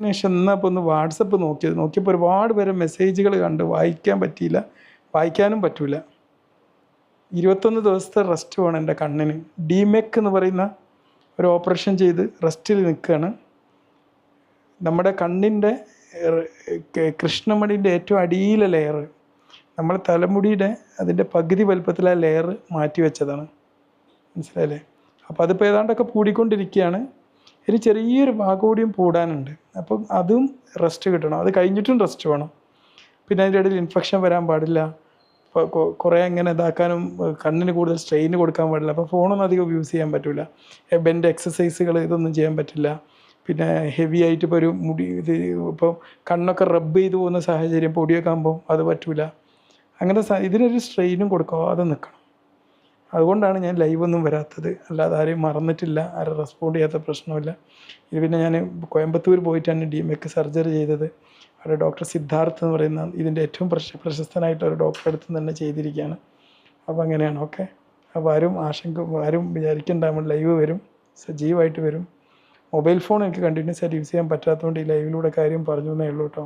ശേഷം എന്നാൽ ഇപ്പോൾ ഒന്ന് വാട്സപ്പ് നോക്കിയത് നോക്കിയപ്പോൾ ഒരുപാട് പേരെ മെസ്സേജുകൾ കണ്ട് വായിക്കാൻ പറ്റിയില്ല. വായിക്കാനും പറ്റില്ല ഇരുപത്തൊന്ന് ദിവസത്തെ റെസ്റ്റ് വേണം എന്റെ കണ്ണിന്. ഡിമെക്ക് എന്ന് പറയുന്ന ഒരു ഓപ്പറേഷൻ ചെയ്ത് റെസ്റ്റിൽ നിൽക്കുകയാണ് നമ്മുടെ കണ്ണിന്റെ കൃഷ്ണമണിന്റെ ഏറ്റവും അടിയിലെ ലെയർ നമ്മൾ തലമുടിയുടെ അതിന്റെ പകുതി വലുപ്പത്തിലെ ലെയർ മാറ്റി വെച്ചതാണ്. മനസ്സിലായില്ലേ? അപ്പോൾ അതിപ്പോൾ ഏതാണ്ടൊക്കെ പൂടിക്കൊണ്ടിരിക്കുകയാണ് ഇനി ചെറിയൊരു ഭാഗം പൂടാനുണ്ട്. അപ്പം അതും റെസ്റ്റ് കിട്ടണം. അത് കഴിഞ്ഞിട്ടും റെസ്റ്റ് വേണം. പിന്നെ അതിന്റെ ഇടയിൽ ഇൻഫെക്ഷൻ വരാൻ പാടില്ല. കുറേ അങ്ങനെ ഇതാക്കാനും കണ്ണിന് കൂടുതൽ സ്ട്രെയിൻ കൊടുക്കാൻ പാടില്ല. അപ്പോൾ ഫോണൊന്നും അധികം യൂസ് ചെയ്യാൻ പറ്റില്ല ബെന്റ് എക്സസൈസുകൾ ഇതൊന്നും ചെയ്യാൻ പറ്റില്ല. പിന്നെ ഹെവി ആയിട്ട് ഇപ്പോൾ ഒരു മുടി ഇത് ഇപ്പോൾ കണ്ണൊക്കെ റബ്ബ് ചെയ്തു പോകുന്ന സാഹചര്യം പൊടിയൊക്കെ ആകുമ്പോൾ അത് പറ്റില്ല അങ്ങനെ ഇതിനൊരു സ്ട്രെയിനും കൊടുക്കാതെ നിൽക്കണം അതുകൊണ്ടാണ് ഞാൻ ലൈവൊന്നും വരാത്തത്. അല്ലാതെ ആരെയും മറന്നിട്ടില്ല ആരും റെസ്പോണ്ട് ചെയ്യാത്ത പ്രശ്നമില്ല ഇത് പിന്നെ ഞാൻ കോയമ്പത്തൂർ പോയിട്ടാണ് ഡി എം എക്ക് സർജറി ചെയ്തത്. അവിടെ ഡോക്ടർ സിദ്ധാർത്ഥ് എന്ന് പറയുന്ന ഇതിന്റെ ഏറ്റവും പ്രശ പ്രശസ്തനായിട്ടുള്ള ഒരു ഡോക്ടറെ അടുത്ത് തന്നെ ചെയ്തിരിക്കുകയാണ്. അപ്പോൾ അങ്ങനെയാണ് ഓക്കെ അപ്പോൾ ആരും ആശങ്ക ആരും വിചാരിക്കേണ്ട നമ്മൾ ലൈവ് വരും സജീവമായിട്ട് വരും. മൊബൈൽ ഫോൺ എനിക്ക് കണ്ടിന്യൂസ് ആയിട്ട് യൂസ് ചെയ്യാൻ പറ്റാത്തതുകൊണ്ട് ഈ ലൈവിലൂടെ കാര്യം പറഞ്ഞു എന്നേ ഉള്ളൂ കേട്ടോ.